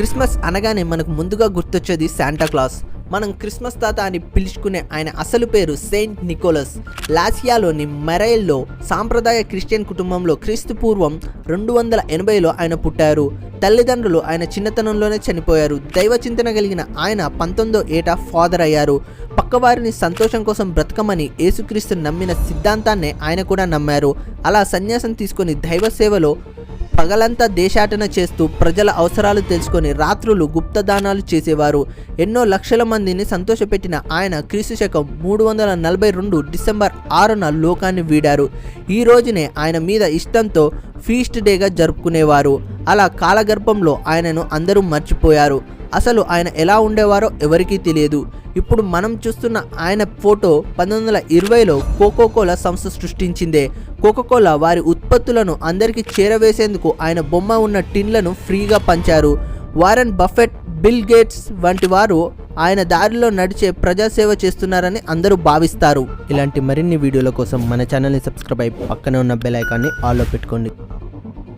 Christmas అనగానే మనకు ముందుగా గుర్తొచ్చేది శాంటాక్లాస్ మనం క్రిస్మస్ తాత అని పిలుచుకునే ఆయన అసలు పేరు సెయింట్ నికోలస్ లాసియాలోని మెరైల్లో సాంప్రదాయ క్రిస్టియన్ కుటుంబంలో క్రీస్తు పూర్వం రెండు వందల ఎనభైలో ఆయన పుట్టారు. తల్లిదండ్రులు ఆయన చిన్నతనంలోనే చనిపోయారు. దైవ చింతన కలిగిన ఆయన పంతొమ్మిదో ఏటా ఫాదర్ అయ్యారు. పక్కవారిని సంతోషం కోసం బ్రతకమని యేసుక్రీస్తు నమ్మిన సిద్ధాంతాన్నే ఆయన కూడా నమ్మారు. అలా సన్యాసం తీసుకొని దైవ సేవలో పగలంతా దేశాటన చేస్తూ ప్రజల అవసరాలు తెలుసుకొని రాత్రులు గుప్తదానాలు చేసేవారు. ఎన్నో లక్షల మందిని సంతోషపెట్టిన ఆయన క్రీస్తు శకం మూడు వందల నలభై రెండు డిసెంబర్ ఆరున లోకాన్ని వీడారు. ఈ రోజునే ఆయన మీద ఇష్టంతో ఫీస్ట్ డేగా జరుపుకునేవారు. అలా కాలగర్భంలో ఆయనను అందరూ మర్చిపోయారు. అసలు ఆయన ఎలా ఉండేవారో ఎవరికీ తెలియదు. ఇప్పుడు మనం చూస్తున్న ఆయన ఫోటో పంతొమ్మిది వందల ఇరవైలో కోకోకోలా సంస్థ సృష్టించిందే. కోకోకోలా వారి ఉత్పత్తులను అందరికీ చేరవేసేందుకు ఆయన బొమ్మ ఉన్న టిన్లను ఫ్రీగా పంచారు. వారెన్ బఫెట్ బిల్ గేట్స్ వంటి వారు ఆయన దారిలో నడిచే ప్రజాసేవ చేస్తున్నారని అందరూ భావిస్తారు. ఇలాంటి మరిన్ని వీడియోల కోసం మన ఛానల్ని సబ్స్క్రైబ్ అయి పక్కనే ఉన్న బెల్ ఐకాన్ని ఆల్లో పెట్టుకోండి.